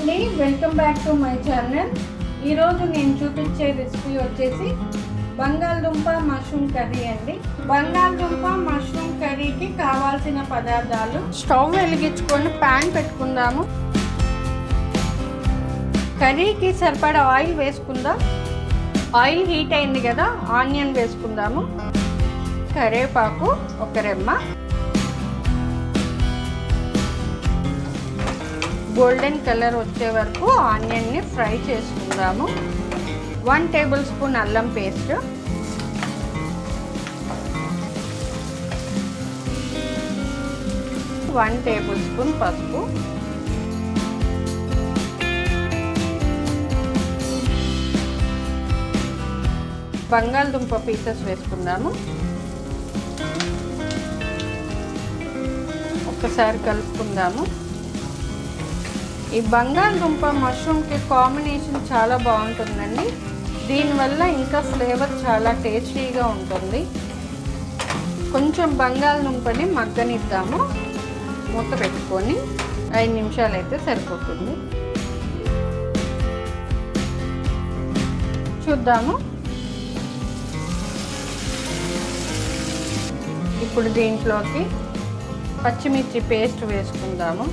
అండి. Welcome back to my channel ఈరోజు నేను చూపించే రెసిపీ వచ్చేసి బంగాళదుంప మష్రూమ్ కర్రీ అండి. బంగాళదుంప మష్రూమ్ కర్రీకి కావాల్సిన పదార్థాలు స్టవ్ వెలిగించుకొని ప్యాన్ పెట్టుకుందాము. కర్రీకి సరిపడా ఆయిల్ వేసుకుందాం. ఆయిల్ హీట్ అయింది కదా ఆనియన్ వేసుకుందాము. కరివేపాకు ఒక రెమ్మ. గోల్డెన్ కలర్ వచ్చే వరకు ఆనియన్ని ఫ్రై చేసుకుందాము. వన్ టేబుల్ స్పూన్ అల్లం పేస్ట్. వన్ టేబుల్ స్పూన్ పసుపు. బంగాళదుంప పీసెస్ వేసుకుందాము. ఒక్కసారి కలుపుకుందాము. ఈ బంగాళదుంప మష్రూమ్కి కాంబినేషన్ చాలా బాగుంటుందండి. దీనివల్ల ఇంకా ఫ్లేవర్ చాలా టేస్టీగా ఉంటుంది. కొంచెం బంగాళదుంపని మగ్గనిద్దాము. మూత పెట్టుకొని ఐదు నిమిషాలు అయితే సరిపోతుంది. చూద్దాము. ఇప్పుడు దీంట్లోకి పచ్చిమిర్చి పేస్ట్ వేసుకుందాము.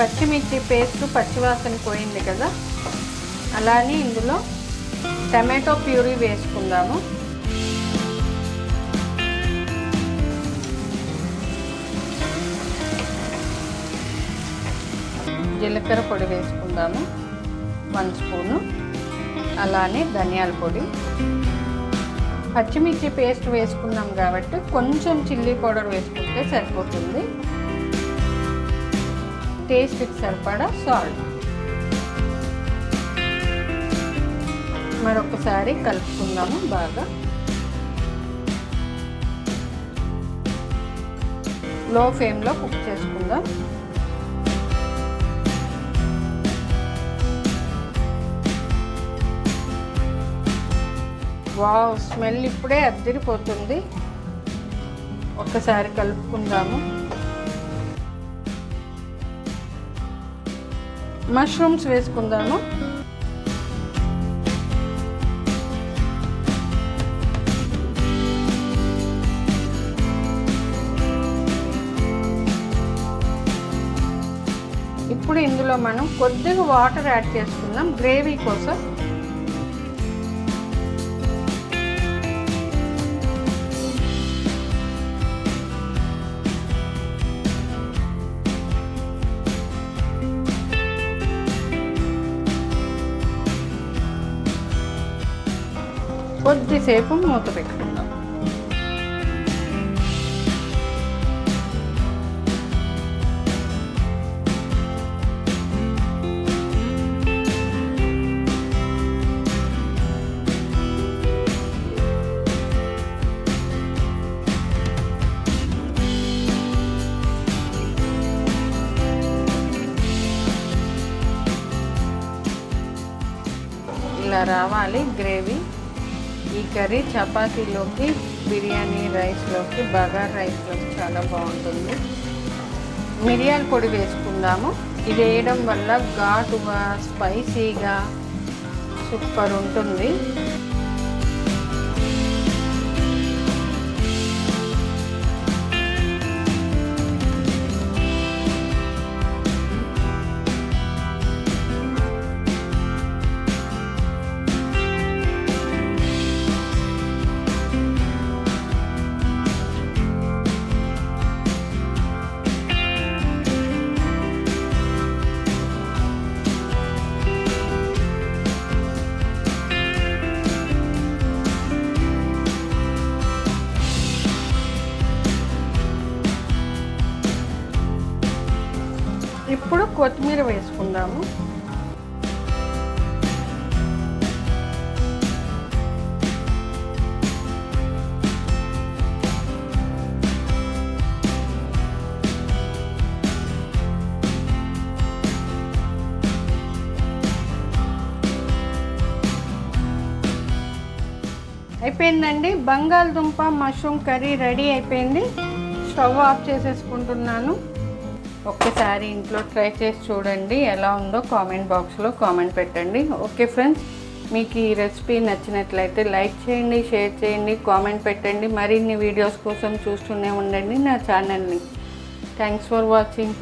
పచ్చిమిర్చి పేస్ట్ పచ్చివాసన పోయింది కదా. అలానే ఇందులో టమాటో ప్యూరీ వేసుకుందాము. జీలకర్ర పొడి వేసుకుందాము. One spoon. అలానే ధనియాల పొడి. పచ్చిమిర్చి పేస్ట్ వేసుకున్నాం కాబట్టి కొంచెం చిల్లీ పౌడర్ వేసుకుంటే సరిపోతుంది. టేస్ట్కి సరిపడా సాల్ట్. మరొకసారి కలుపుకుందాము బాగా. లో ఫ్లేమ్లో కుక్ చేసుకుందాం. వావ్ స్మెల్ ఇప్పుడే అద్దరిపోతుంది ఒక్కసారి కలుపుకుందాము. మష్రూమ్స్ వేసుకుందాము. ఇప్పుడు ఇందులో మనం కొద్దిగా వాటర్ యాడ్ చేసుకుందాం. గ్రేవీ కోసం కొద్దిసేపు మూత పెట్టుకుందాం. ఇలా రావాలి గ్రేవీ. ఈ కర్రీ చపాతీలోకి బిర్యానీ రైస్లోకి బగార్ రైస్లోకి చాలా బాగుంటుంది. మిరియాల పొడి వేసుకుందాము. ఇది వేయడం వల్ల ఘాటుగా స్పైసీగా సూపర్ ఉంటుంది. ఇప్పుడు కొత్తిమీర వేసుకుందాము. అయిపోయిందండి. బంగాళదుంప మష్రూమ్ కర్రీ రెడీ అయిపోయింది. స్టవ్ ఆఫ్ చేసేసుకుంటున్నాను. ఒక్కసారి ఇంట్లో ట్రై చేసి చూడండి ఎలా ఉందో కామెంట్ బాక్స్లో కామెంట్ పెట్టండి. ఓకే ఫ్రెండ్స్ మీకు ఈ రెసిపీ నచ్చినట్లయితే లైక్ చేయండి షేర్ చేయండి కామెంట్ పెట్టండి మరిన్ని వీడియోస్ కోసం చూస్తూనే ఉండండి నా ఛానల్ని. Thanks for watching.